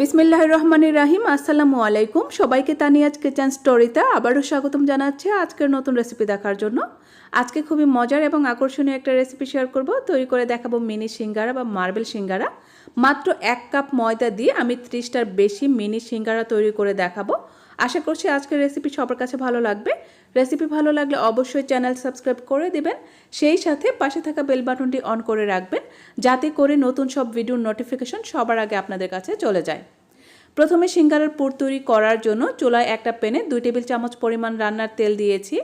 বিসমিল্লাহ রহমানের রাহিম, আসসালামু আলাইকুম। সবাইকে তানিয়াজ কিচেন স্টোরিতে আবারও স্বাগতম জানাচ্ছি আজকের নতুন রেসিপি দেখার জন্য। আজকে খুবই মজার এবং আকর্ষণীয় একটা রেসিপি শেয়ার করব। তৈরি করে দেখাবো মিনি সিঙ্গারা বা মার্বেল সিঙ্গারা। মাত্র এক কাপ ময়দা দিয়ে আমি ত্রিশটার বেশি মিনি সিঙ্গারা তৈরি করে দেখাবো। আশা করছি আজকের রেসিপি সবার কাছে ভালো লাগবে। রেসিপি ভালো লাগলে অবশ্যই চ্যানেল সাবস্ক্রাইব করে দেবেন, সেই সাথে পাশে থাকা বেল বাটনটি অন করে রাখবেন, যাতে করে নতুন সব ভিডিওর নোটিফিকেশন সবার আগে আপনাদের কাছে চলে যায়। প্রথমে সিঙ্গারার পুর তৈরি করার জন্য চুলায় একটা প্যানে দুই টেবিল চামচ পরিমাণ রান্নার তেল দিয়েছি।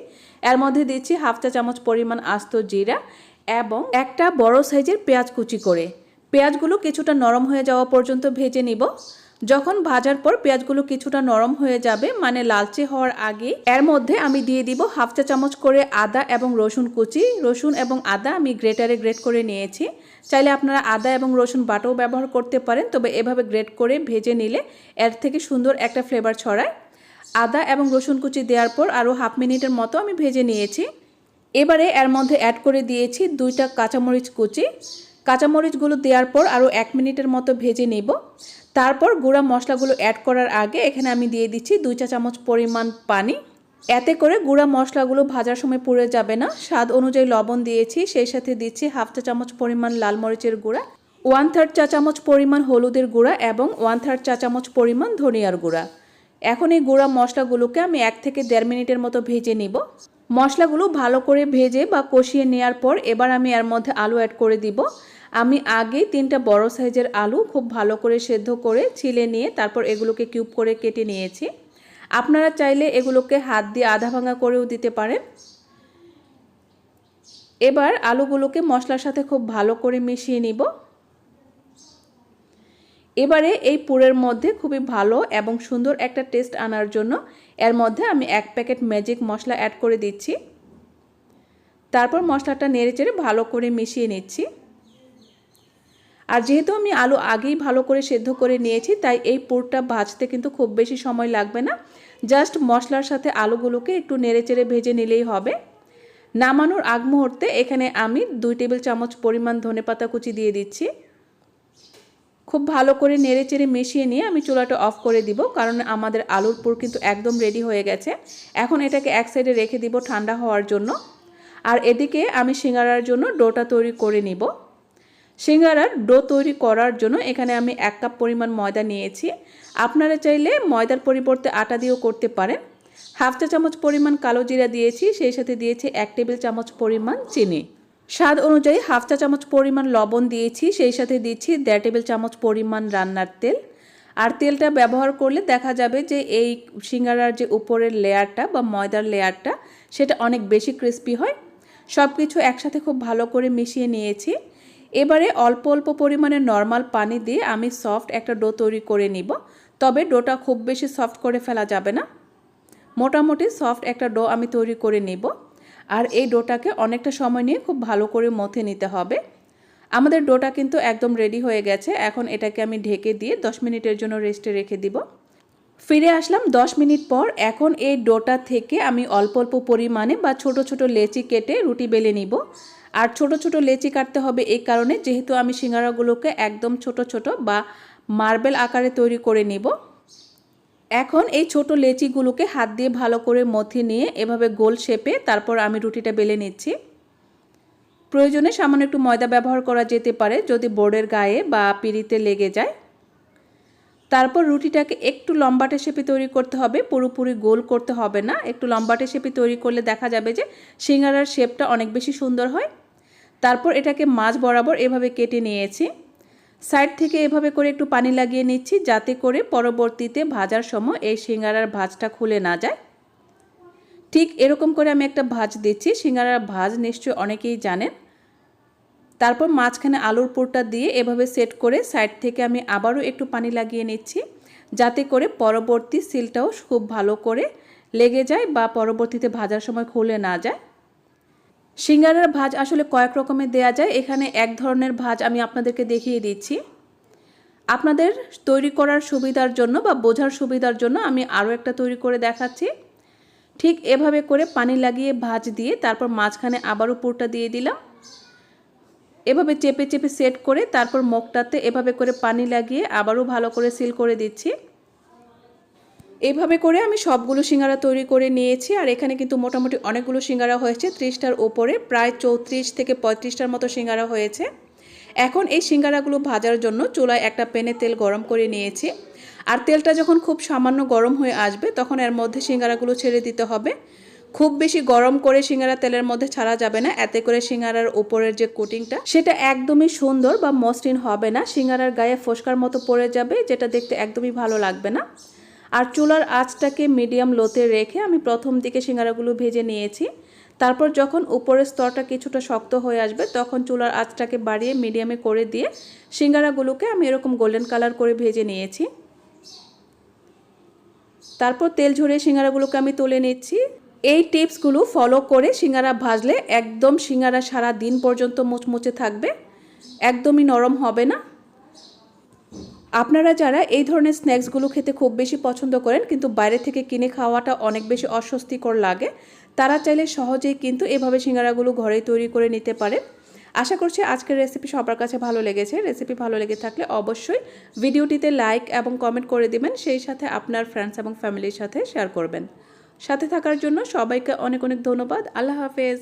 এর মধ্যে দিচ্ছি হাফ চা চামচ পরিমাণ আস্ত জিরা এবং একটা বড় সাইজের পেঁয়াজ কুচি করে। পেঁয়াজগুলো কিছুটা নরম হয়ে যাওয়া পর্যন্ত ভেজে নিব। যখন ভাজার পর পেঁয়াজগুলো কিছুটা নরম হয়ে যাবে মানে লালচে হওয়ার আগে, এর মধ্যে আমি দিয়ে দিব হাফ চা চামচ করে আদা এবং রসুন কুচি। রসুন এবং আদা আমি গ্রেটারে গ্রেট করে নিয়েছি। চাইলে আপনারা আদা এবং রসুন বাটাও ব্যবহার করতে পারেন, তবে এভাবে গ্রেট করে ভেজে নিলে এর থেকে সুন্দর একটা ফ্লেভার ছড়ায়। আদা এবং রসুন কুচি দেওয়ার পর আরও হাফ মিনিটের মতো আমি ভেজে নিয়েছি। এবারে এর মধ্যে অ্যাড করে দিয়েছি দুইটা কাঁচামরিচ কুচি। কাঁচামরিচগুলো দেওয়ার পর আরও এক মিনিটের মতো ভেজে নেব। তারপর গুঁড়া মশলাগুলো অ্যাড করার আগে এখানে আমি দিয়ে দিচ্ছি দুই চা চামচ পরিমাণ পানি। এতে করে গুঁড়া মশলাগুলো ভাজার সময় পুড়ে যাবে না। স্বাদ অনুযায়ী লবণ দিয়েছি, সেই সাথে দিচ্ছি হাফ চা চামচ পরিমাণ লাল মরিচের গুঁড়া ওয়ান থার্ড চা চামচ পরিমাণ হলুদের গুঁড়া এবং ওয়ান থার্ড চা চামচ পরিমাণ ধনিয়ার গুঁড়া। এখন এই গুঁড়া মশলাগুলোকে আমি এক থেকে দেড় মিনিটের মতো ভেজে নিব। মশলাগুলো ভালো করে ভেজে বা কষিয়ে নেওয়ার পর এবার আমি এর মধ্যে আলু অ্যাড করে দিব। আমি আগে তিনটা বড় সাইজের আলু খুব ভালো করে সেদ্ধ করে ছিলে নিয়ে তারপর এগুলোকে কিউব করে কেটে নিয়েছি। আপনারা চাইলে এগুলোকে হাত দিয়ে আধা ভাঙা করেও দিতে পারেন। এবার আলুগুলোকে মশলার সাথে খুব ভালো করে মিশিয়ে নিব। এবারে এই পুরের মধ্যে খুবই ভালো এবং সুন্দর একটা টেস্ট আনার জন্য এর মধ্যে আমি এক প্যাকেট ম্যাজিক মশলা অ্যাড করে দিচ্ছি। তারপর মশলাটা নেড়ে চেড়ে ভালো করে মিশিয়ে নিচ্ছি। আর যেহেতু আমি আলু আগেই ভালো করে সেদ্ধ করে নিয়েছি, তাই এই পুরটা ভাজতে কিন্তু খুব বেশি সময় লাগবে না। জাস্ট মশলার সাথে আলুগুলোকে একটু নেড়ে চেড়ে ভেজে নিলেই হবে। নামানোর আগ মুহূর্তে এখানে আমি দুই টেবিল চামচ পরিমাণ ধনে পাতা কুচি দিয়ে দিচ্ছি। খুব ভালো করে নেড়ে চেড়ে মিশিয়ে নিয়ে আমি চুলাটা অফ করে দিব, কারণ আমাদের আলুর পুর কিন্তু একদম রেডি হয়ে গেছে। এখন এটাকে এক সাইডে রেখে দিব ঠান্ডা হওয়ার জন্য। আর এদিকে আমি সিঙ্গারার জন্য ডোটা তৈরি করে নিব। সিঙ্গারার ডো তৈরি করার জন্য এখানে আমি এক কাপ পরিমাণ ময়দা নিয়েছি। আপনারা চাইলে ময়দার পরিবর্তে আটা দিয়েও করতে পারেন। হাফ চা চামচ পরিমাণ কালো জিরা দিয়েছি, সেই সাথে দিয়েছি এক টেবিল চামচ পরিমাণ চিনি। স্বাদ অনুযায়ী হাফ চা চামচ পরিমাণ লবণ দিয়েছি, সেই সাথে দিচ্ছি দেড় টেবিল চামচ পরিমাণ রান্নার তেল। আর তেলটা ব্যবহার করলে দেখা যাবে যে এই সিঙ্গারার যে উপরের লেয়ারটা বা ময়দার লেয়ারটা, সেটা অনেক বেশি ক্রিস্পি হয়। সব কিছু একসাথে খুব ভালো করে মিশিয়ে নিয়েছি। এবারে অল্প অল্প পরিমাণে নর্মাল পানি দিয়ে আমি সফট একটা ডো তৈরি করে নিব। তবে ডোটা খুব বেশি সফট করে ফেলা যাবে না। মোটামুটি সফট একটা ডো আমি তৈরি করে নিব। আর এই ডোটাকে অনেকটা সময় নিয়ে খুব ভালো করে মথে নিতে হবে। আমাদের ডোটা কিন্তু একদম রেডি হয়ে গেছে। এখন এটাকে আমি ঢেকে দিয়ে 10 মিনিটের জন্য রেস্টে রেখে দিব। ফিরে আসলাম 10 মিনিট পর। এখন এই ডোটা থেকে আমি অল্প অল্প পরিমাণে বা ছোট ছোট লেচি কেটে রুটি বেলে নিব। আর ছোট ছোট লেচি কাটতে হবে এই কারণে, যেহেতু আমি সিঙ্গারাগুলোকে একদম ছোট ছোট বা মার্বেল আকারে তৈরি করে নিব। এখন এই ছোট লেচিগুলোকে হাত দিয়ে ভালো করে মথি নিয়ে এভাবে গোল শেপে তারপর আমি রুটিটা বেলে নিচ্ছি। প্রয়োজনে সামান্য একটু ময়দা ব্যবহার করা যেতে পারে, যদি বোর্ডের গায়ে বা পিড়িতে লেগে যায়। তারপর রুটিটাকে একটু লম্বাটে শেপে তৈরি করতে হবে, পুরোপুরি গোল করতে হবে না। একটু লম্বাটে শেপে তৈরি করলে দেখা যাবে যে সিঙ্গারার শেপটা অনেক বেশি সুন্দর হয়। তারপর এটাকে মাছ বরাবর এভাবে কেটে নিয়েছি। সাইড থেকে এভাবে করে একটু পানি লাগিয়ে নিচ্ছি যাতে করে পরবর্তীতে ভাজার সময় এই সিঙ্গারার ভাজটা খুলে না যায়। ঠিক এরকম করে আমি একটা ভাজ দিচ্ছি, সিঙ্গারার ভাজ নিশ্চয়ই অনেকেই জানেন। তারপর মাঝখানে আলুর পুরটা দিয়ে এভাবে সেট করে সাইড থেকে আমি আবারও একটু পানি লাগিয়ে নিচ্ছি যাতে করে পরবর্তী সিলটাও খুব ভালো করে লেগে যায় বা পরবর্তীতে ভাজার সময় খুলে না যায়। সিঙ্গারার ভাজ আসলে কয়েক রকমের দেয়া যায়। এখানে এক ধরনের ভাজ আমি আপনাদেরকে দেখিয়ে দিচ্ছি। আপনাদের তৈরি করার সুবিধার জন্য বা বোঝার সুবিধার জন্য আমি আরও একটা তৈরি করে দেখাচ্ছি। ঠিক এভাবে করে পানি লাগিয়ে ভাজ দিয়ে তারপর মাঝখানে আবারও পুরটা দিয়ে দিলাম। এভাবে চেপে চেপে সেট করে তারপর মুখটাতে এভাবে করে পানি লাগিয়ে আবারও ভালো করে সিল করে দিচ্ছি। এইভাবে করে আমি সবগুলো সিঙ্গারা তৈরি করে নিয়েছি, আর এখানে কিন্তু মোটামুটি অনেকগুলো সিঙ্গারা হয়েছে। ত্রিশটার ওপরে প্রায় চৌত্রিশ থেকে পঁয়ত্রিশটার মতো সিঙ্গারা হয়েছে। এখন এই সিঙ্গারাগুলো ভাজার জন্য চুলায় একটা প্যানে তেল গরম করে নিয়েছি। আর তেলটা যখন খুব সামান্য গরম হয়ে আসবে, তখন এর মধ্যে সিঙ্গারাগুলো ছেড়ে দিতে হবে। খুব বেশি গরম করে সিঙ্গারা তেলের মধ্যে ছাড়া যাবে না, এতে করে সিঙ্গারার উপরের যে কোটিংটা, সেটা একদমই সুন্দর বা মসৃণ হবে না। সিঙ্গারার গায়ে ফোসকার মতো পড়ে যাবে, যেটা দেখতে একদমই ভালো লাগবে না। আর চুলার আঁচটাকে মিডিয়াম লোতে রেখে আমি প্রথম দিকে সিঙ্গারাগুলো ভেজে নিয়েছি। তারপর যখন উপরের স্তরটা কিছুটা শক্ত হয়ে আসবে, তখন চুলার আঁচটাকে বাড়িয়ে মিডিয়ামে করে দিয়ে সিঙ্গারাগুলোকে আমি এরকম গোল্ডেন কালার করে ভেজে নিয়েছি। তারপর তেল ঝরিয়ে সিঙ্গারাগুলোকে আমি তুলে নিচ্ছি। এই টিপসগুলো ফলো করে সিঙ্গারা ভাজলে একদম সিঙ্গারা সারা দিন পর্যন্ত মুচমুচে থাকবে। একদমই নরম হবে না। আপনারা যারা এই ধরনের স্ন্যাক্সগুলো খেতে খুব বেশি পছন্দ করেন, কিন্তু বাইরে থেকে কিনে খাওয়াটা অনেক বেশি অস্বস্তিকর লাগে, তারা চাইলে সহজেই কিন্তু এভাবে সিঙ্গারাগুলো ঘরেই তৈরি করে নিতে পারে আশা করছি আজকের রেসিপি সবার কাছে ভালো লেগেছে। রেসিপি ভালো লেগে থাকলে অবশ্যই ভিডিওটিতে লাইক এবং কমেন্ট করে দিবেন, সেই সাথে আপনার ফ্রেন্ডস এবং ফ্যামিলির সাথে শেয়ার করবেন। সাথে থাকার জন্য সবাইকে অনেক অনেক ধন্যবাদ। আল্লাহ হাফেজ।